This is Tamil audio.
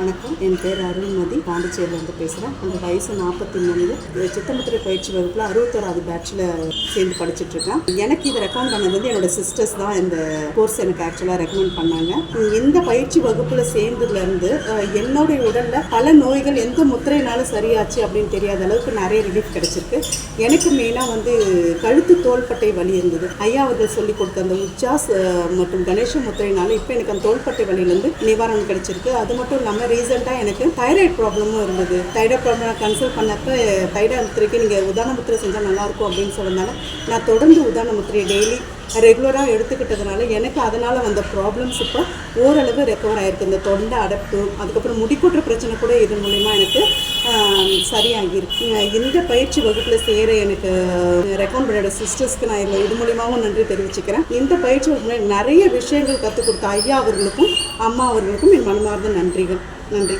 வணக்கம். என் பேர் அருள்மதி பாண்டிச்சேரியிலேருந்து பேசுகிறேன் அந்த வயசு நாற்பத்தி மூணு சித்தமுத்திரை பயிற்சி வகுப்பில் அறுபத்தோராது பேட்சில் சேர்ந்து படிச்சுட்டு இருக்கேன். எனக்கு இதை ரெக்கமெண்ட் பண்ணது வந்து என்னோட சிஸ்டர்ஸ் தான் இந்த கோர்ஸ் எனக்கு ஆக்சுவலாக ரெக்கமெண்ட் பண்ணாங்க. இந்த பயிற்சி வகுப்பில் சேர்ந்ததுலேருந்து என்னுடைய உடலில் பல நோய்கள் எந்த முத்திரையினாலும் சரியாச்சு அப்படின்னு தெரியாத அளவுக்கு நிறைய ரிலீஃப் கிடைச்சிருக்கு. எனக்கு மெயினாக வந்து கழுத்து தோள்பட்டை வலி இருந்தது. ஐயா அவர்கள் சொல்லி கொடுத்த அந்த உச்சாஸ் மற்றும் கணேச முத்திரையினால இப்போ எனக்கு அந்த தோள்பட்டை வலியிலேருந்து நிவாரணம் கிடைச்சிருக்கு. அது மட்டும் இல்லாமல் ரீசெண்டாக எனக்கு தைராய்டு ப்ராப்ளமும் இருந்தது. தைராய்டு ப்ராப்ளம் கன்சல்ட் பண்ணப்போ தைராய்டு முத்திரைக்கு நீங்கள் உதாரண முத்திரை செஞ்சால் நல்லாயிருக்கும் அப்படின்னு சொன்னதுனால நான் தொடர்ந்து உதாரண முத்திரையை டெய்லி ரெகுலராக எடுத்துக்கிட்டதுனால எனக்கு அதனால் வந்த ப்ராப்ளம்ஸ் இப்போ ஓரளவு ரெக்கவர் ஆகிருக்கு இந்த தொண்டை அடைப்பு அதுக்கப்புறம் முடிக்கொட்டுற பிரச்சனை கூட இது மூலிமா எனக்கு சரியாகிருக்கு இந்த பயிற்சி வகுப்பில் சேர எனக்கு ரெக்கமெண்ட் பண்ணோட சிஸ்டர்ஸ்க்கு நான் இதில் இது மூலியமாகவும் நன்றி தெரிவிச்சுக்கிறேன். இந்த பயிற்சி வகுப்பில் நிறைய விஷயங்கள் கற்றுக் கொடுத்த ஐயா அவர்களுக்கும் அம்மா அவர்களுக்கும் என் மனமார்ந்த நன்றிகள். நன்றி.